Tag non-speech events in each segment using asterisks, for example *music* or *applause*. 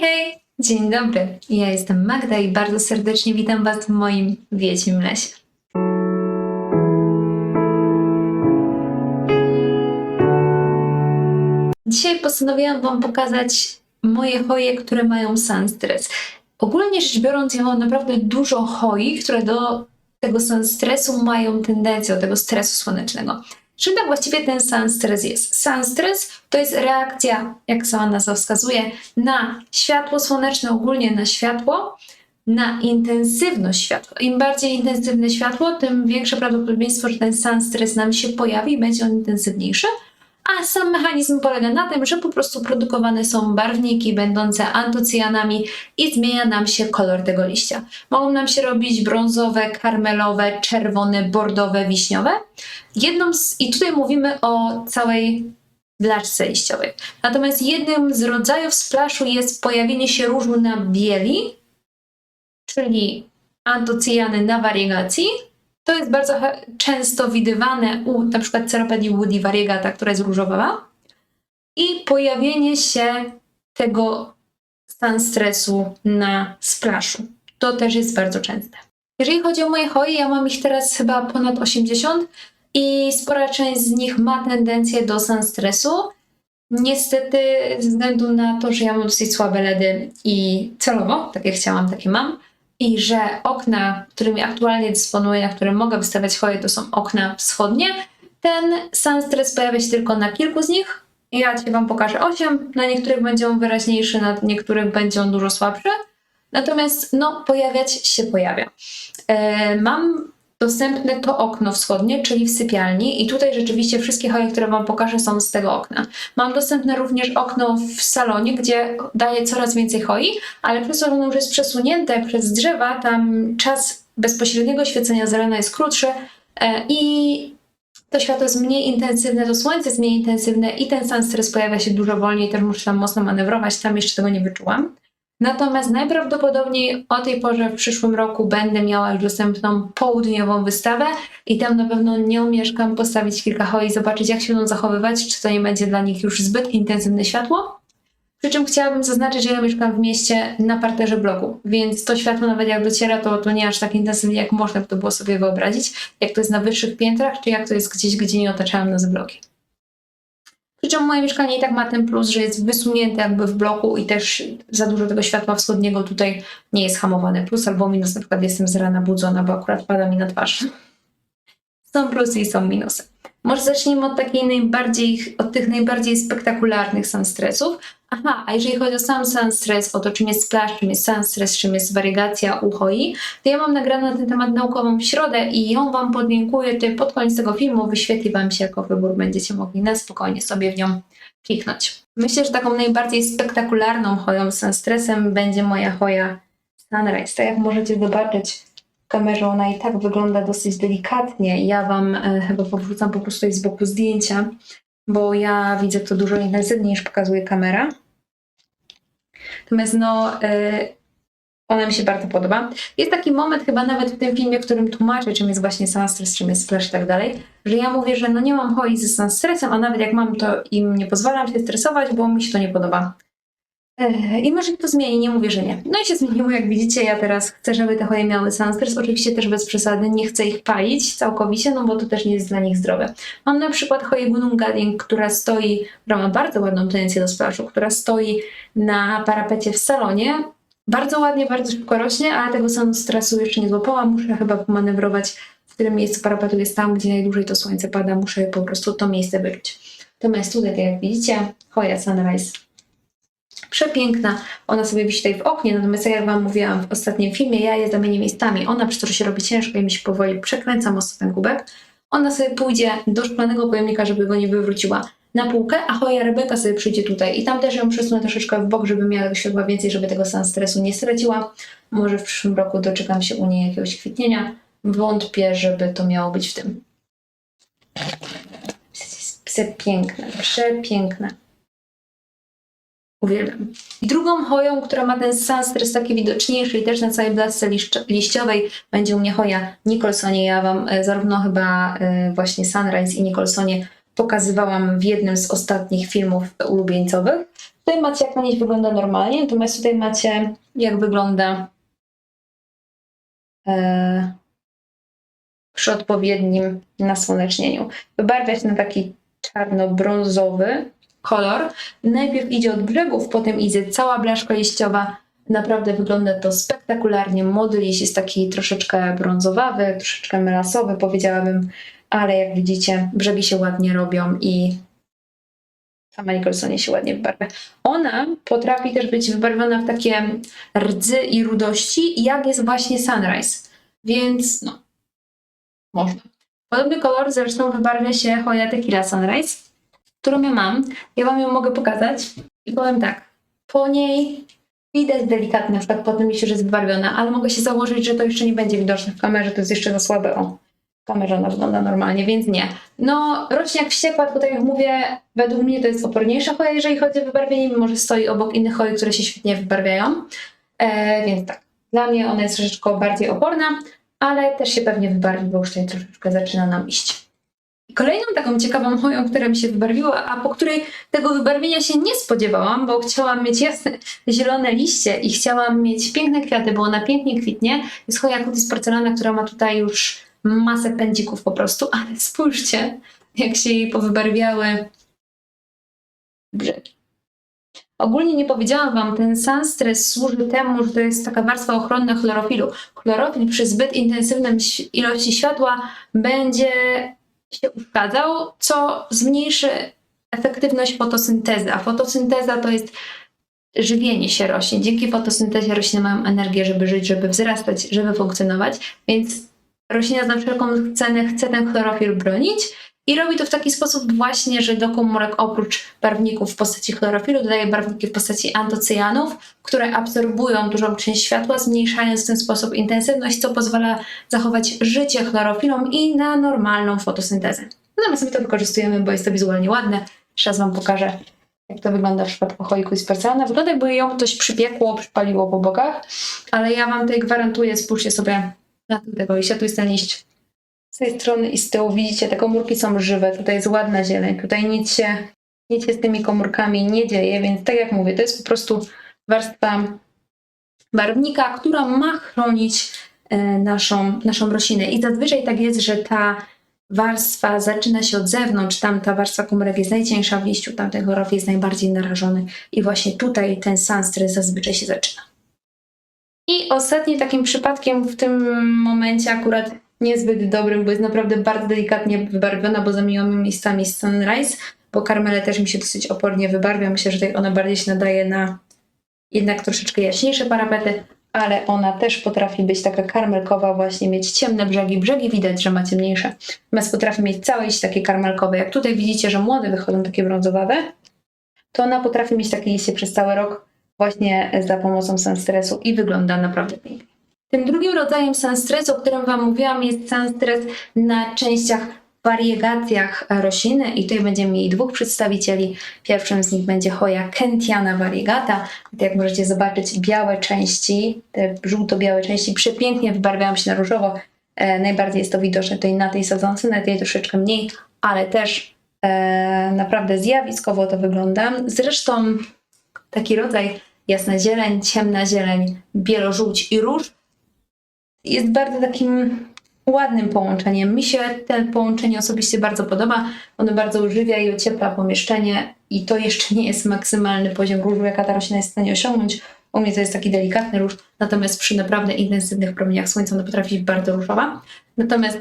hej! Dzień dobry, ja jestem Magda i bardzo serdecznie witam Was w moim Wiedźmim Lesie. Dzisiaj postanowiłam Wam pokazać moje hoje, które mają sunstres. Ogólnie rzecz biorąc, ja mam naprawdę dużo hoi, które do tego sunstresu mają tendencję, do tego stresu słonecznego. Czym tak właściwie ten sunstres jest? Sunstres to jest reakcja, jak sama nazwa wskazuje, na światło słoneczne, ogólnie na światło, na intensywność światła. Im bardziej intensywne światło, tym większe prawdopodobieństwo, że ten sunstres nam się pojawi i będzie on intensywniejszy. A sam mechanizm polega na tym, że po prostu produkowane są barwniki będące antocyjanami i zmienia nam się kolor tego liścia. Mogą nam się robić brązowe, karmelowe, czerwone, bordowe, wiśniowe. Jedną z, I tutaj mówimy o całej blaszce liściowej. Natomiast jednym z rodzajów splaszu jest pojawienie się różu na bieli, czyli antocyjany na wariegacji. To jest bardzo często widywane u na przykład Ceropedii woody variegata, która jest różowa. I pojawienie się tego stan stresu na splaszu. To też jest bardzo częste. Jeżeli chodzi o moje hoje, ja mam ich teraz chyba ponad 80 i spora część z nich ma tendencję do sunstresu. Niestety, ze względu na to, że ja mam dosyć słabe LEDy i celowo, takie chciałam, takie mam, i że okna, którymi aktualnie dysponuję, na które mogę wystawiać hoje, to są okna wschodnie, ten sunstres pojawia się tylko na kilku z nich. Ja Ci Wam pokażę 8, na niektórych będzie on wyraźniejszy, na niektórych będzie on dużo słabszy. Natomiast no, pojawiać się pojawia. E, mam dostępne to okno wschodnie, czyli w sypialni i tutaj rzeczywiście wszystkie hoje, które Wam pokażę są z tego okna. Mam dostępne również okno w salonie, gdzie daje coraz więcej hoi, ale przez to, że ono już jest przesunięte przez drzewa, tam czas bezpośredniego świecenia z jest krótszy e, i to światło jest mniej intensywne, to słońce jest mniej intensywne i ten sunstres pojawia się dużo wolniej, też muszę tam mocno manewrować, tam jeszcze tego nie wyczułam. Natomiast najprawdopodobniej o tej porze w przyszłym roku będę miała już dostępną południową wystawę i tam na pewno nie omieszkam postawić kilka hoi, zobaczyć jak się będą zachowywać, czy to nie będzie dla nich już zbyt intensywne światło. Przy czym chciałabym zaznaczyć, że ja mieszkam w mieście na parterze bloku, więc to światło nawet jak dociera, to, to nie aż tak intensywnie, jak można by to było sobie wyobrazić, jak to jest na wyższych piętrach, czy jak to jest gdzieś, gdzie nie otaczają nas bloki. Przy czym moje mieszkanie i tak ma ten plus, że jest wysunięte jakby w bloku i też za dużo tego światła wschodniego tutaj nie jest hamowane. Plus albo minus, na przykład jestem z rana budzona, bo akurat pada mi na twarz. Są plusy i są minusy. Może zacznijmy od takiej najbardziej, od tych najbardziej spektakularnych sunstresów. Aha, a jeżeli chodzi o sam sunstres, o to czym jest splash, czym jest sunstres, czym jest wariegacja uhoi, to ja mam nagraną na ten temat naukową w środę i ją Wam podlinkuję tutaj pod koniec tego filmu, wyświetli Wam się jako wybór, będziecie mogli na spokojnie sobie w nią kliknąć. Myślę, że taką najbardziej spektakularną hoją z sunstresem będzie moja hoja Sunrise. Tak jak możecie zobaczyć kamerze, ona i tak wygląda dosyć delikatnie. Ja Wam e, chyba powrzucam po prostu z boku zdjęcia, bo ja widzę to dużo intensywniej niż pokazuje kamera. Natomiast no, e, ona mi się bardzo podoba. Jest taki moment chyba nawet w tym filmie, w którym tłumaczę, czym jest właśnie sunstres, czym jest splash i tak dalej, że ja mówię, że no nie mam hoi ze sunstresem, a nawet jak mam, to im nie pozwalam się stresować, bo mi się to nie podoba. I może to zmieni, nie mówię, że nie. No i się zmieniło, jak widzicie, ja teraz chcę, żeby te hoje miały sunstres, oczywiście też bez przesady, nie chcę ich palić całkowicie, no bo to też nie jest dla nich zdrowe. Mam na przykład hoję Gunungadin, która stoi, która ma bardzo ładną tendencję do splaszu, która stoi na parapecie w salonie, bardzo ładnie, bardzo szybko rośnie, ale tego sunstresu jeszcze nie złapałam, muszę chyba pomanewrować, w którym miejscu. Parapetu jest tam, gdzie najdłużej to słońce pada, muszę po prostu to miejsce wyczuć. Natomiast tutaj, jak widzicie, hoja Sunrise przepiękna. Ona sobie wisi tutaj w oknie, natomiast jak Wam mówiłam w ostatnim filmie, ja je zamienię miejscami. Ona przez to, się robi ciężko i mi się powoli przekręca mocno ten kubek, ona sobie pójdzie do szklanego pojemnika, żeby go nie wywróciła na półkę, a Hoja Rebeka sobie przyjdzie tutaj. I tam też ją przesunę troszeczkę w bok, żeby miała tego światła więcej, żeby tego stresu nie straciła. Może w przyszłym roku doczekam się u niej jakiegoś kwitnienia. Wątpię, żeby to miało być w tym. Przepiękne, przepiękne. Uwielbiam. I drugą hoją, która ma ten sunstres taki widoczniejszy i też na całej blasce liściowej będzie u mnie hoja Nicholsonie. Ja Wam e, zarówno chyba e, właśnie Sunrise i Nicholsonie pokazywałam w jednym z ostatnich filmów ulubieńcowych. Tutaj macie jak na niej wygląda normalnie, natomiast tutaj macie jak wygląda e, przy odpowiednim nasłonecznieniu. Wybarwia się na taki czarno-brązowy kolor. Najpierw idzie od brzegów, potem idzie cała blaszka liściowa. Naprawdę wygląda to spektakularnie. Młody liść jest taki troszeczkę brązowawy, troszeczkę melasowy powiedziałabym, ale jak widzicie brzegi się ładnie robią i sama Nicholsonie się ładnie wybarwia. Ona potrafi też być wybarwiona w takie rdzy i rudości, jak jest właśnie Sunrise. Więc no, można. Podobny kolor zresztą wybarwia się Hoya Tequila Sunrise, którą ja mam. Ja Wam ją mogę pokazać i powiem tak. Po niej widać delikatnie, na przykład po tym że jest wybarwiona, ale mogę się założyć, że to jeszcze nie będzie widoczne w kamerze, to jest jeszcze za słabe. O, w kamerze ona wygląda normalnie, więc nie. No, rośnie jak wściekła, tylko tak jak mówię, według mnie to jest oporniejsza choja, jeżeli chodzi o wybarwienie, mimo że stoi obok innych hoi, które się świetnie wybarwiają. E, więc tak, dla mnie ona jest troszeczkę bardziej oporna, ale też się pewnie wybarwi, bo już tutaj troszeczkę zaczyna nam iść. Kolejną taką ciekawą choją, która mi się wybarwiła, a po której tego wybarwienia się nie spodziewałam, bo chciałam mieć jasne zielone liście i chciałam mieć piękne kwiaty, bo ona pięknie kwitnie. Jest choja cutis porcelana, która ma tutaj już masę pędzików po prostu, *laughs* ale spójrzcie, jak się jej powybarwiały brzegi. Ogólnie nie powiedziałam Wam, ten sunstres służy temu, że to jest taka warstwa ochronna chlorofilu. Chlorofil przy zbyt intensywnym ilości światła będzie się uszkadzał, co zmniejszy efektywność fotosyntezy. A fotosynteza to jest żywienie się roślin. Dzięki fotosyntezie rośliny mają energię, żeby żyć, żeby wzrastać, żeby funkcjonować, więc roślina za wszelką cenę chce ten chlorofil bronić i robi to w taki sposób właśnie, że do komórek oprócz barwników w postaci chlorofilu dodaje barwniki w postaci antocyjanów, które absorbują dużą część światła, zmniejszając w ten sposób intensywność, co pozwala zachować życie chlorofilom i na normalną fotosyntezę. Natomiast my to wykorzystujemy, bo jest to wizualnie ładne. Jeszcze raz Wam pokażę, jak to wygląda w przypadku choiku z porcelana. Wygląda jakby ją coś przypiekło, przypaliło po bokach, ale ja Wam tutaj gwarantuję, spójrzcie sobie na tego liścia, tu jest ten liść z tej strony i z tyłu. Widzicie, te komórki są żywe, tutaj jest ładna zieleń, tutaj nic się, nic się z tymi komórkami nie dzieje, więc tak jak mówię, to jest po prostu warstwa barwnika, która ma chronić e, naszą, naszą roślinę. I zazwyczaj tak jest, że ta warstwa zaczyna się od zewnątrz, tam ta warstwa komórek jest najcieńsza w liściu, tam ten chorób jest najbardziej narażony i właśnie tutaj ten sunstres zazwyczaj się zaczyna. I ostatnim takim przypadkiem w tym momencie akurat niezbyt dobrym, bo jest naprawdę bardzo delikatnie wybarwiona, bo zamieniłam miejscami Sunrise, bo karmele też mi się dosyć opornie wybarwia. Myślę, że tutaj ona bardziej się nadaje na jednak troszeczkę jaśniejsze parapety, ale ona też potrafi być taka karmelkowa, właśnie mieć ciemne brzegi. Brzegi widać, że ma ciemniejsze. Natomiast potrafi mieć całe liście takie karmelkowe. Jak tutaj widzicie, że młode wychodzą takie brązowawe, to ona potrafi mieć takie liście przez cały rok właśnie za pomocą sunstresu i wygląda naprawdę pięknie. Tym drugim rodzajem sunstresu, o którym Wam mówiłam, jest sunstres na częściach, wariegacjach rośliny i tutaj będziemy mieli dwóch przedstawicieli. Pierwszym z nich będzie Hoya Kentiana variegata. Tutaj jak możecie zobaczyć, białe części, te żółto-białe części przepięknie wybarwiają się na różowo. E, najbardziej jest to widoczne tutaj na tej sadzonce, na tej troszeczkę mniej, ale też e, naprawdę zjawiskowo to wygląda. Zresztą taki rodzaj jasna zieleń, ciemna zieleń, bielożółć i róż jest bardzo takim ładnym połączeniem. Mi się to połączenie osobiście bardzo podoba. Ono bardzo ożywia i ociepla pomieszczenie i to jeszcze nie jest maksymalny poziom różu, jaka ta roślina jest w stanie osiągnąć. U mnie to jest taki delikatny róż, natomiast przy naprawdę intensywnych promieniach słońca ona potrafi być bardzo różowa. Natomiast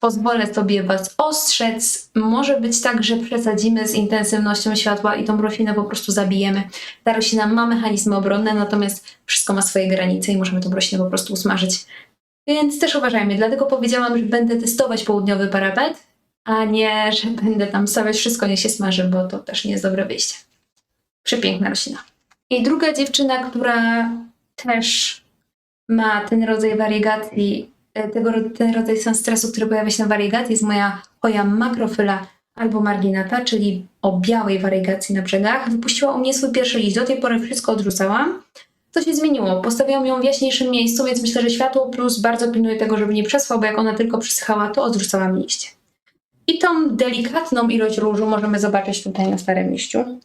pozwolę sobie Was ostrzec. Może być tak, że przesadzimy z intensywnością światła i tą roślinę po prostu zabijemy. Ta roślina ma mechanizmy obronne, natomiast wszystko ma swoje granice i możemy tą roślinę po prostu usmażyć. Więc też uważajmy, dlatego powiedziałam, że będę testować południowy parapet, a nie, że będę tam stawiać wszystko, niech się smaży, bo to też nie jest dobre wyjście. Przepiękna roślina. I druga dziewczyna, która też ma ten rodzaj wariegacji, tego, ro- ten rodzaj stresu, który pojawia się na wariegacji, jest moja hoja makrofyla albo marginata, czyli o białej wariegacji na brzegach. Wypuściła u mnie swój pierwszy list, do tej pory wszystko odrzucałam. Co się zmieniło? Postawiłam ją w jaśniejszym miejscu, więc myślę, że światło plus bardzo pilnuję tego, żeby nie przeschła, bo jak ona tylko przysychała, to odrzucałam liście. I tą delikatną ilość różu możemy zobaczyć tutaj na starym liściu.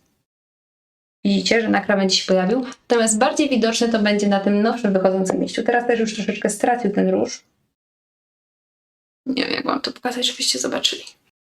Widzicie, że na krawędzi się pojawił. Natomiast bardziej widoczne to będzie na tym nowszym wychodzącym liściu. Teraz też już troszeczkę stracił ten róż. Nie wiem, jak wam to pokazać, żebyście zobaczyli.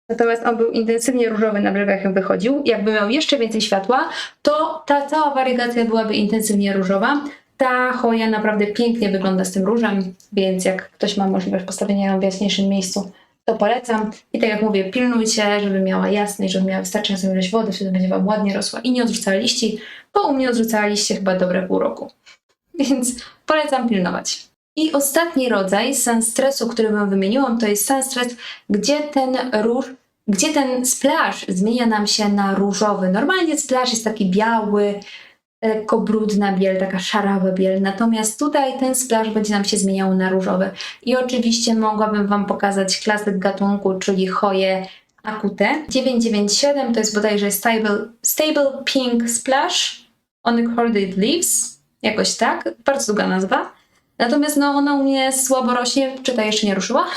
Natomiast on był intensywnie różowy na brzegach, jak wychodził. Jakby miał jeszcze więcej światła, to ta cała warygacja byłaby intensywnie różowa. Ta choja naprawdę pięknie wygląda z tym różem, więc jak ktoś ma możliwość postawienia ją w jaśniejszym miejscu, to polecam. I tak jak mówię, pilnujcie, żeby miała jasność, żeby miała wystarczającą ilość wody, wtedy będzie Wam ładnie rosła i nie odrzucała liści, bo u mnie odrzucała liście chyba dobre pół roku. Więc polecam pilnować. I ostatni rodzaj stresu, który Wam wymieniłam, to jest stres, gdzie ten róż, gdzie ten splash zmienia nam się na różowy. Normalnie splash jest taki biały, lekko brudna biel, taka szarawa biel, natomiast tutaj ten splash będzie nam się zmieniał na różowy. I oczywiście mogłabym Wam pokazać klasyk gatunku, czyli choję Akute. 997 to jest bodajże Stable, stable Pink Splash on Corded Leaves, jakoś tak, bardzo długa nazwa. Natomiast no, ona u mnie słabo rośnie, czy ta jeszcze nie ruszyła?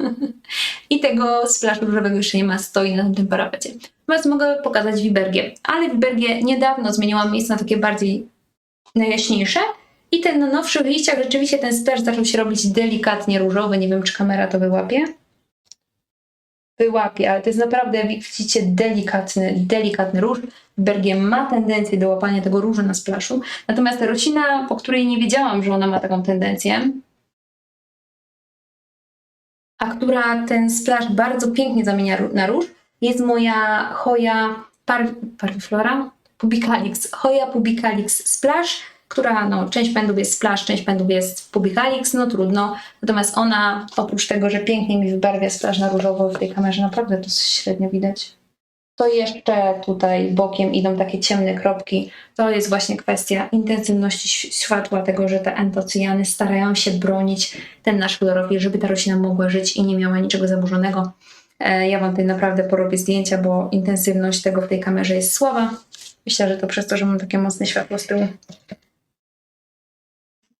*laughs* I tego splaszu różowego jeszcze nie ma, stoi na tym parapecie. Natomiast mogę pokazać Wibergię, ale Wibergię niedawno zmieniłam miejsce na takie bardziej najjaśniejsze i ten na nowszych liściach rzeczywiście ten splash zaczął się robić delikatnie różowy, nie wiem czy kamera to wyłapie. Wyłapie, ale to jest naprawdę, jak widzicie, delikatny, delikatny róż. Wibergie ma tendencję do łapania tego różu na splaszu, natomiast ta roślina, po której nie wiedziałam, że ona ma taką tendencję, a która ten splash bardzo pięknie zamienia na róż, jest moja Hoya par, Parviflora Pubicalix. Hoya Pubicalix Splash, która no, część pędów jest splash, część pędów jest Pubicalix, no trudno. Natomiast ona, oprócz tego, że pięknie mi wybarwia splash na różowo w tej kamerze, naprawdę to średnio widać. To jeszcze tutaj bokiem idą takie ciemne kropki. To jest właśnie kwestia intensywności światła, tego, że te entocyjany starają się bronić ten nasz chlorofil, żeby ta roślina mogła żyć i nie miała niczego zaburzonego. E, Ja Wam tutaj naprawdę porobię zdjęcia, bo intensywność tego w tej kamerze jest słaba. Myślę, że to przez to, że mam takie mocne światło z tyłu.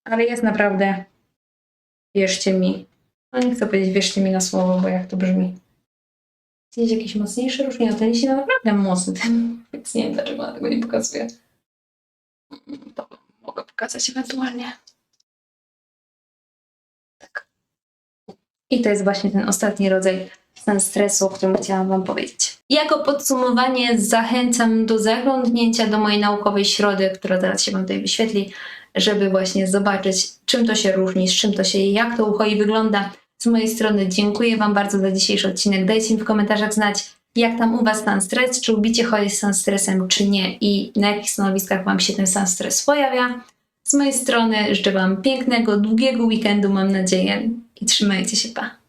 Ale jest naprawdę, wierzcie mi, no nie chcę powiedzieć wierzcie mi na słowo, bo jak to brzmi. Jest jakiś mocniejszy róż? Nie, no ten jest naprawdę mocny, ten, więc nie wiem dlaczego ona tego nie pokazuje. To mogę pokazać ewentualnie. Tak. I to jest właśnie ten ostatni rodzaj stan stresu, o którym chciałam Wam powiedzieć. Jako podsumowanie zachęcam do zaglądnięcia do mojej naukowej środy, która zaraz się Wam tutaj wyświetli, żeby właśnie zobaczyć, czym to się różni, z czym to się jak to u Hoi wygląda. Z mojej strony dziękuję Wam bardzo za dzisiejszy odcinek. Dajcie mi w komentarzach znać, jak tam u Was stan stres, czy lubicie Hoję z stresem, czy nie i na jakich stanowiskach Wam się ten stan stres pojawia. Z mojej strony życzę Wam pięknego, długiego weekendu, mam nadzieję i trzymajcie się, pa!